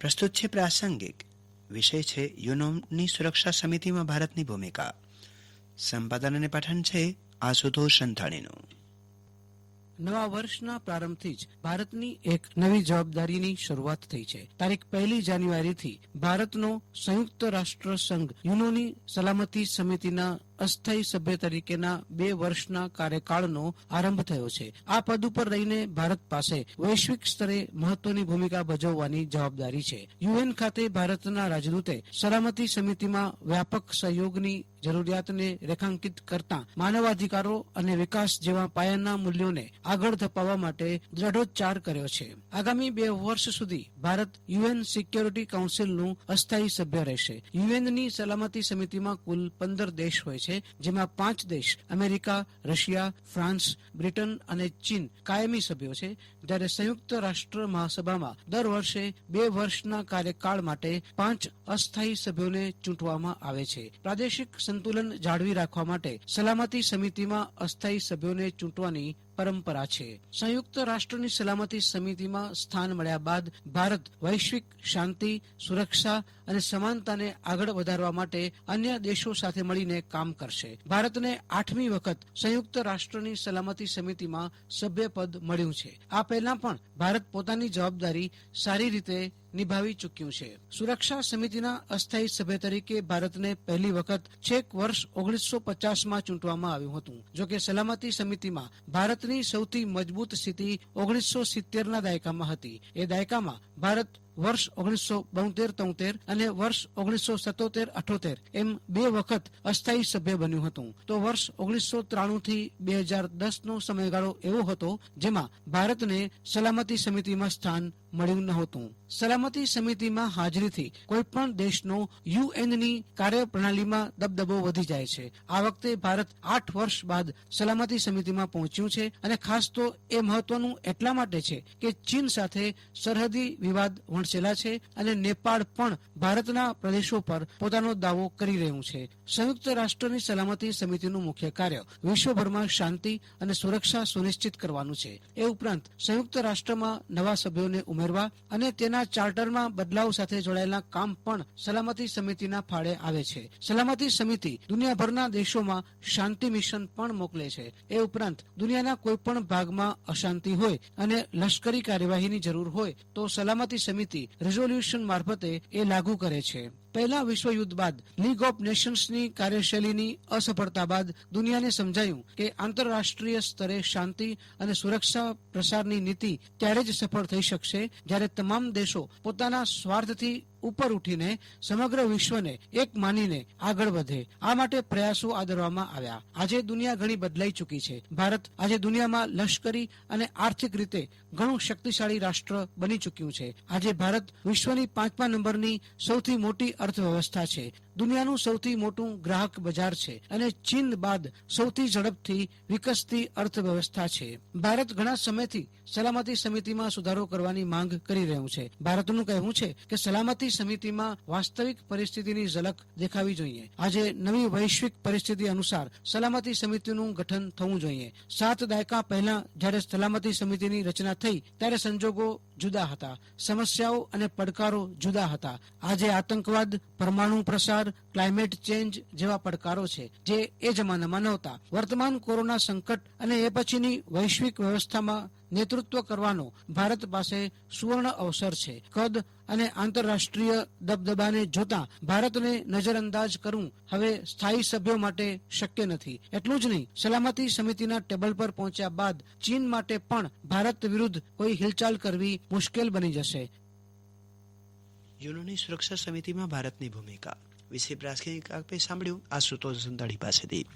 પ્રસ્તુત છે પ્રાસંગિક. વિષય છે યુનોની સુરક્ષા સમિતિમાં ભારતની ભૂમિકા. સંપાદન અને પઠન છે આશુતોષ સંથાણીનું. નવા વર્ષના પ્રારંભથી જ ભારતની એક નવી જવાબદારીની શરૂઆત થઈ છે. તારીખ પહેલી જાન્યુઆરીથી ભારતનો સંયુક્ત રાષ્ટ્ર સંઘ યુનોની સલામતી સમિતિના અસ્થાયી સભ્ય તરીકેના બે વર્ષના કાર્યકાળનો આરંભ થયો છે. આ પદ ઉપર રહીને ભારત પાસે વૈશ્વિક સ્તરે મહત્વની ભૂમિકા ભજવવાની જવાબદારી છે. યુએન ખાતે ભારતના રાજદૂતે સલામતી સમિતિમાં વ્યાપક સહયોગની જરૂરિયાતને રેખાંકિત કરતા માનવાધિકારો અને વિકાસ જેવા પાયાના મૂલ્યોને આગળ ધપાવવા માટે દ્રઢોચ્ચાર કર્યો છે. આગામી બે વર્ષ સુધી ભારત યુએન સિક્યોરિટી કાઉન્સિલનું અસ્થાયી સભ્ય રહેશે. યુએનની સલામતી સમિતિમાં કુલ પંદર દેશ હોય છે. જેમાં પાંચ દેશ, અમેરિકા, રશિયા, ફ્રાન્સ, બ્રિટન અને ચીન કાયમી સભ્યો છે. જ્યારે સંયુક્ત રાષ્ટ્ર મહાસભામાં દર વર્ષે બે વર્ષના કાર્યકાળ માટે પાંચ અસ્થાયી સભ્યોને ચૂંટવામાં આવે છે. પ્રાદેશિક સંતુલન જાળવી રાખવા માટે સલામતી સમિતિમાં અસ્થાયી સભ્યોને ચૂંટવાની પરંપરા છે. સંયુક્ત રાષ્ટ્રની સલામતી સમિતિમાં સ્થાન મળ્યા બાદ ભારત વૈશ્વિક શાંતિ, સુરક્ષા અને સમાનતાને આગળ વધારવા માટે અન્ય દેશો સાથે મળીને કામ કરશે. ભારતને આઠમી વખત સંયુક્ત રાષ્ટ્રની સલામતી સમિતિમાં સભ્યપદ મળ્યું છે. આ પહેલા પણ ભારત પોતાની જવાબદારી સારી રીતે નિભાવી ચૂક્યું છે. સુરક્ષા સમિતિના અસ્થાયી સભ્ય તરીકે ભારતને પહેલી વખત છેક વર્ષ ઓગણીસો પચાસમાં ચૂંટવામાં આવ્યું હતું. જોકે સલામતી સમિતિમાં ભારતની સૌથી મજબૂત સ્થિતિ ઓગણીસો સિત્તેરના દાયકામાં હતી. એ દાયકામાં ભારત વર્ષ ઓગણીસો બોતેર તોતેર અને વર્ષ ઓગણીસો સત્તોતેર અઠોતેર એમ બે વખત અસ્થાયી સભ્ય બન્યું હતું. તો વર્ષ ઓગણીસો ત્રાણું થી બે હજાર દસ નો સમયગાળો એવો હતો જેમાં ભારતને સલામતી સમિતિમાં સ્થાન મળ્યું નહોતું. સલામતી સમિતિમાં હાજરીથી કોઈપણ દેશનો યુએનની કાર્યપ્રણાલીમાં દબદબો વધી જાય છે. આ વખતે ભારત આઠ વર્ષ બાદ સલામતી સમિતિમાં પહોંચ્યું છે અને ખાસ તો એ મહત્વનું એટલા માટે છે કે ચીન સાથે સરહદી વિવાદ વણસેલા છે અને નેપાળ પણ ભારતના પ્રદેશો પર પોતાનો દાવો કરી રહ્યું છે. સંયુક્ત રાષ્ટ્રની સલામતી સમિતિનું મુખ્ય કાર્ય વિશ્વભરમાં શાંતિ અને સુરક્ષા સુનિશ્ચિત કરવાનું છે. એ ઉપરાંત સંયુક્ત રાષ્ટ્રમાં નવા સભ્યોને ઉમેરવા અને તેના ચાર્ટરમાં બદલાવ સાથે જોડાયેલા કામ પણ સલામતી સમિતિના ફાળે આવે છે. સલામતી સમિતિ દુનિયાભરના દેશોમાં શાંતિ મિશન પણ મોકલે છે. એ ઉપરાંત દુનિયાના કોઈ પણ ભાગમાં અશાંતિ હોય અને લશ્કરી કાર્યવાહીની જરૂર હોય તો સલામતી સમિતિ રિઝોલ્યુશન મારફતે એ લાગુ કરે છે. પહેલા વિશ્વયુદ્ધ બાદ લીગ ઓફ નેશન્સની કાર્યશૈલીની અસફળતા બાદ દુનિયાને સમજાયું કે આંતરરાષ્ટ્રીય સ્તરે શાંતિ અને સુરક્ષા પ્રસારની નીતિ ત્યારે જ સફળ થઈ શકશે જ્યારે તમામ દેશો પોતાના સ્વાર્થથી ઉપર ઉઠીને સમગ્ર વિશ્વને એક માનીને આગળ વધે. આ માટે પ્રયાસો આદરવામાં આવ્યા. આજે દુનિયા ઘણી બદલાઈ ચૂકી છે. ભારત આજે દુનિયામાં લશ્કરી અને આર્થિક રીતે ઘણું શક્તિશાળી રાષ્ટ્ર બની ચૂક્યું છે. આજે ભારત વિશ્વની પાંચમા નંબરની સૌથી મોટી અર્થવ્યવસ્થા છે. દુનિયાનું સૌથી મોટું ગ્રાહક બજાર છે અને ચીન બાદ સૌથી ઝડપથી વિકસતી અર્થવ્યવસ્થા છે. ભારત ઘણા સમયથી સલામતી સમિતિમાં સુધારો કરવાની માંગ કરી રહ્યું છે. ભારતનું કહેવું છે કે સલામતી સમિતિમાં વાસ્તવિક પરિસ્થિતિની ઝલક દેખાવી જોઈએ. આજે નવી વૈશ્વિક પરિસ્થિતિ અનુસાર સલામતી સમિતિનું ગઠન થવું જોઈએ. સાત દાયકા પહેલા જ્યારે સલામતી સમિતિની રચના થઈ, ત્યારે સંજોગો જુદા હતા. સમસ્યાઓ અને પડકારો જુદા હતા. આજે આતંકવાદ, પરમાણુ પ્રસાર, ક્લાઇમેટ ચેન્જ જેવા પડકારો છે, જે એ જમાનામાં નહોતા. વર્તમાન કોરોના સંકટ અને એ પછીની વૈશ્વિક વ્યવસ્થામાં નેતૃત્વ કરવાનો ભારત પાસે સુવર્ણ અવસર છે. કદ અને આંતરરાષ્ટ્રીય દબદબાને જોતા ભારતને નજરઅંદાજ કરવું હવે સ્થાયી સભ્યો માટે શક્ય નથી. એટલું જ નહીં, સલામતી સમિતિના ટેબલ પર પહોંચ્યા બાદ ચીન માટે પણ ભારત વિરુદ્ધ કોઈ હિલચાલ કરવી મુશ્કેલ બની જશે. યુનોની સુરક્ષા સમિતિમાં ભારતની ભૂમિકા વિશે પ્રાસંગિક આપે સાંભળ્યું આશુતોષ સંતાણી પાસેથી.